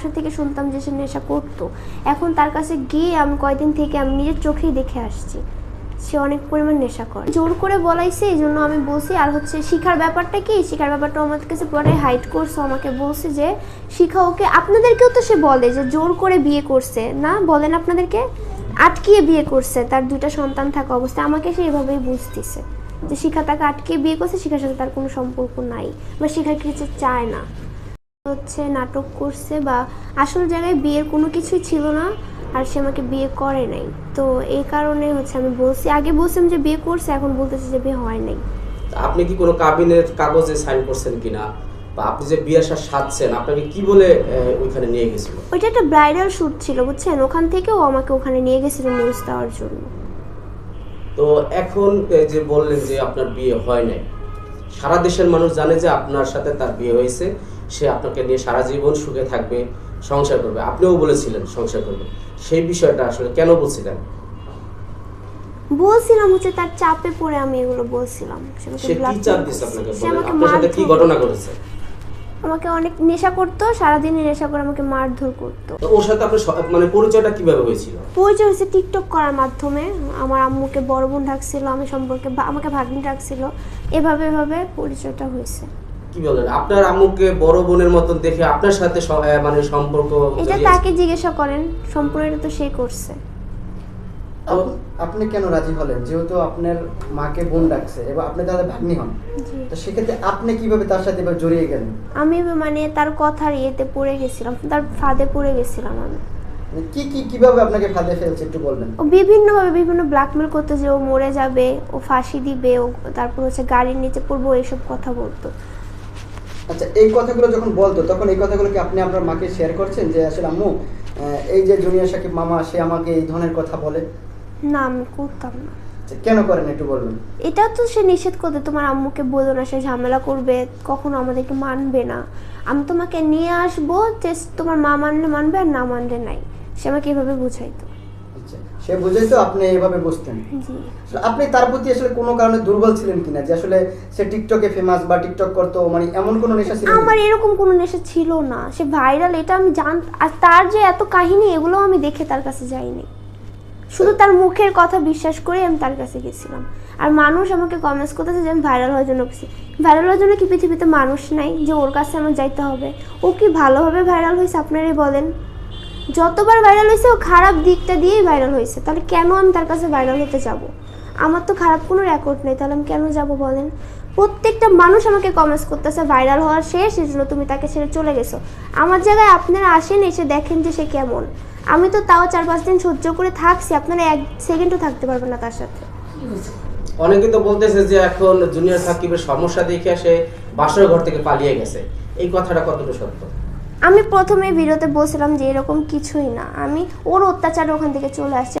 মানুষের থেকে শুনতাম যে সে নেশা করতো। এখন তার কাছে গিয়ে আমি কয়দিন থেকে আমি নিজের চোখেই দেখে আসছি। সে অনেক পরিমাণ নেশা করে। জোর করে বলাইছে এই জন্য আমি বলছি, আর হচ্ছে শিখার ব্যাপারটা কি? শিখার ব্যাপারটা আমার কাছে পুরোটাই হাইট করছে আমাকে বলছে যে, শিখা ওকে। আপনাদেরকেও তো সে বলে যে, জোর করে বিয়ে করছে। না, বলেন আপনাদেরকে? আটকিয়ে বিয়ে করছে, তার দুইটা সন্তান থাকা অবস্থায়। আমাকে সে এভাবেই বুঝতেছে যে, শিখা তাকে আটকে বিয়ে করছে, শিখার সাথে তার কোনো সম্পর্ক নাই। বা শিখা কিছু চায় না। হচ্ছে নাটক করছে বা আসল জায়গায় বিয়ের কোনো কিছুই ছিল না আর সে আমাকে বিয়ে করে নাই। তো এই কারণে হচ্ছে আমি বলছি আগে বলছিলাম যে বিয়ে করছে এখন বলতেছে যে বিয়ে হয় নাই। আপনি কি কোনো কাবিনের কাগজে সাইন করছেন কিনা? বা আপনি যে বিয়ের সাথে সাজছেন আপনাকে কি বলে ওইখানে নিয়ে গেছিল? ওইটা একটা ব্রাইডাল শ্যুট ছিল বুঝছেন? ওখান থেকেও আমাকে ওখানে নিয়ে গেছিল নিউজ দেওয়ার জন্য। তো এখন যে বললেন যে আপনার বিয়ে হয় নাই সারা দেশের মানুষ জানে যে আপনার সাথে তার বিয়ে হয়েছে সে আপনাকে নিয়ে সারা জীবন সুখে থাকবে সংসার করবে। আপনিও বলেছিলেন সংসার করবে। সেই বিষয়টা আসলে কেন বলছিলেন? বলছিলাম হচ্ছে তার চাপে পড়ে আমি এগুলো বলছিলাম। সে কি চাপ দিয়েছে আপনাকে? আপনার সাথে কি ঘটনা ঘটেছে? আমাকে অনেক নেশা করতো সারাদিনই নেশা করে আমাকে মারধর করতো। তো ওর সাথে আপনার স- মানে পরিচয়টা কীভাবে হয়েছিল? পরিচয় হয়েছে টিকটক করার মাধ্যমে। আমার আম্মুকে বড় বোন ডাকছিল আমি সম্পর্কে আমাকে ভাগ্নি ডাকছিল। এভাবে এভাবে পরিচয়টা হয়েছে। কি বলেন? আপনার আম্মুকে বড় বোনের মতন দেখে আপনার সাথে স- আহ, মানে সম্পর্ক এটা জড়িয়েছে? তাকে জিজ্ঞাসা করেন সম্পূর্ণ তো সে করছে। আপনি কেন রাজি হলেন? যেহেতু আপনার মাকে বোন ডাকছে এবং আপনি তাহলে ভাগ্নি হন। তো সেক্ষেত্রে আপনি কীভাবে তার সাথে এবার জড়িয়ে গেলেন? আমি মানে তার কথার ইয়েতে পড়ে গেছিলাম তার ফাঁদে পড়ে গেছিলাম আমি। মানে কি কি কীভাবে আপনাকে ফাঁদে ফেলছে একটু বলবেন? ও বিভিন্নভাবে বিভিন্ন ব্ল্যাকমেল করতো যে ও মরে যাবে ও ফাঁসি দিবে ও তারপর হচ্ছে গাড়ির নিচে পড়ব এইসব কথা বলতো। আচ্ছা এই কথাগুলো যখন বলতো তখন এই কথাগুলো কি আপনি আপনার মাকে শেয়ার করছেন? যে আসলে আম্মু এই যে জুনিয়র সাকিব মামা সে আমাকে এই ধরনের কথা বলে। না আমি করতাম না। কেন করেন একটু বলবেন এটা তো সে নিষেধ করতে তোমার আম্মুকে বলো না সে ঝামেলা করবে কখনো আমাদেরকে মানবে না। আমি তোমাকে নিয়ে আসব যে তোমার মা মানলে মানবে আর না মানলে নাই। সে আমাকে এভাবে বুঝাইতো। আচ্ছা সে বুঝেই তো আপনি এভাবে বুঝতেন। আপনি তার প্রতি আসলে কোনো কারণে দুর্বল ছিলেন কিনা? যে আসলে সে টিকটকে ফেমাস বা টিকটক করতো মানে এমন কোনো নেশা ছিল আমার এরকম কোনো নেশা ছিল না। সে ভাইরাল এটা আমি জান আর তার যে এত কাহিনী এগুলো আমি দেখে তার কাছে যাইনি। শুধু তার মুখের কথা বিশ্বাস করে আমি তার কাছে গেছিলাম। আর মানুষ আমাকে কমেন্টস করতেছে যে আমি ভাইরাল হওয়ার জন্য গেছি ভাইরাল হওয়ার জন্য কি পৃথিবীতে মানুষ নাই যে ওর কাছে আমার যাইতে হবে? ও কি ভালোভাবে ভাইরাল হয়েছে আপনারাই বলেন। যতবার ভাইরাল হয়েছে, ও খারাপ দিকটা দিয়েই ভাইরাল হয়েছে। তাহলে কেন আমি তার কাছে ভাইরাল হতে যাব? আমার তো খারাপ কোনো রেকর্ড নেই, তাহলে আমি কেন যাব বলেন? প্রত্যেকটা মানুষ আমাকে কমেন্টস করতেছে ভাইরাল হওয়ার শেষ এই জন্য তুমি তাকে ছেড়ে চলে গেছো। আমার জায়গায় আপনারা আসেন, এসে দেখেন যে সে কেমন। আমি তো তাও চার পাঁচ দিন সহ্য করে থাকছি আপনারা এক সেকেন্ডও থাকতে পারবেন না তার সাথে। অনেকে তো বলতেছে যে এখন জুনিয়র সাকিবের সমস্যা দেখে সে বাসর ঘর থেকে পালিয়ে গেছে। এই কথাটা কতটুকু সত্য? আমি প্রথমে ভিডিওতে বলছিলাম যে এরকম কিছুই না। আমি ওর অত্যাচার ওখান থেকে চলে আসছি।